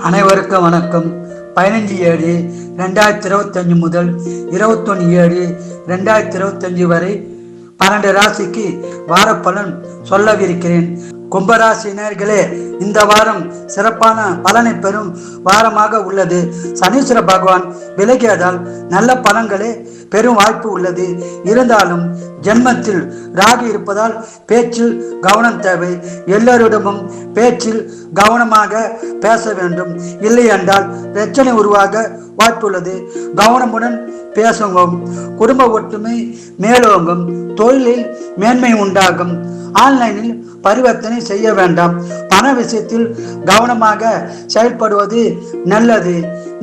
அனைவருக்கும் வணக்கம். பதினஞ்சு ஏழு ரெண்டாயிரத்தி இருபத்தஞ்சு முதல் இருபத்தொன்று ஏழு ரெண்டாயிரத்தி இருபத்தஞ்சு வரை பன்னெண்டு ராசிக்கு வாரப்பலன் சொல்லவிருக்கிறேன். கும்பராசினர்களே இந்த வாரம் சிறப்பான பலனை பெறும் வாரமாக உள்ளது. சனீஸ்வர பகவான் விலகியதால் நல்ல பலன்களே பெரும் வாய்ப்பு உள்ளது. இருந்தாலும் ஜென்மத்தில் ராகு இருப்பதால் பேச்சில் கவனம் தேவை. எல்லோரிடமும் பேச்சில் கவனமாக பேச வேண்டும். இல்லை என்றால் பிரச்சனை உருவாக வாய்ப்புள்ளது. கவனமுடன் பேசுவோம். குடும்ப ஒற்றுமை மேலோங்கும். தொழிலில் மேன்மை உண்டாகும். ஆன்லைனில் பரிவர்த்தனை செய்ய வேண்டாம். பண விஷயத்தில் கவனமாக செயல்படுவது நல்லது.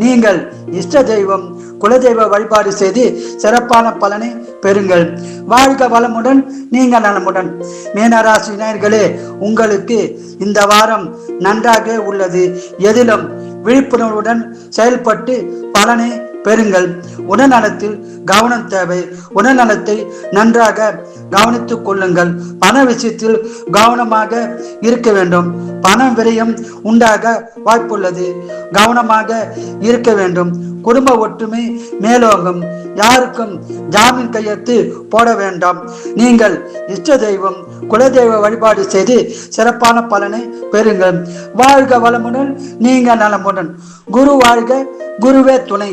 நீங்கள் இஷ்ட தெய்வம் குலதெய்வ வழிபாடு செய்து சிறப்பான பலனை பெறுங்கள். வாழ்க வளமுடன் நீங்கள் நலமுடன். மீனராசினியர்களே உங்களுக்கு இந்த வாரம் நன்றாக உள்ளது. எதிலும் விழிப்புணர்வுடன் செயல்பட்டு பலனை பெறுங்கள். உடல்நலத்தில் கவனம் தேவை. உடல்நலத்தை நன்றாக கவனித்துக் கொள்ளுங்கள். பண விஷயத்தில் கவனமாக இருக்க வேண்டும். பணம் விரயம் உண்டாக வாய்ப்புள்ளது. கவனமாக இருக்க வேண்டும். குடும்ப ஒற்றுமை மேலோகம் யாருக்கும் ஜாமீன் கையெழுத்து போட வேண்டாம். நீங்கள் இஷ்ட தெய்வம் குலதெய்வ வழிபாடு செய்து சிறப்பான பலனை பெறுங்கள். வாழ்க வளமுடன் நீங்கள் நலமுடன். குரு வாழ்க குருவே துணை.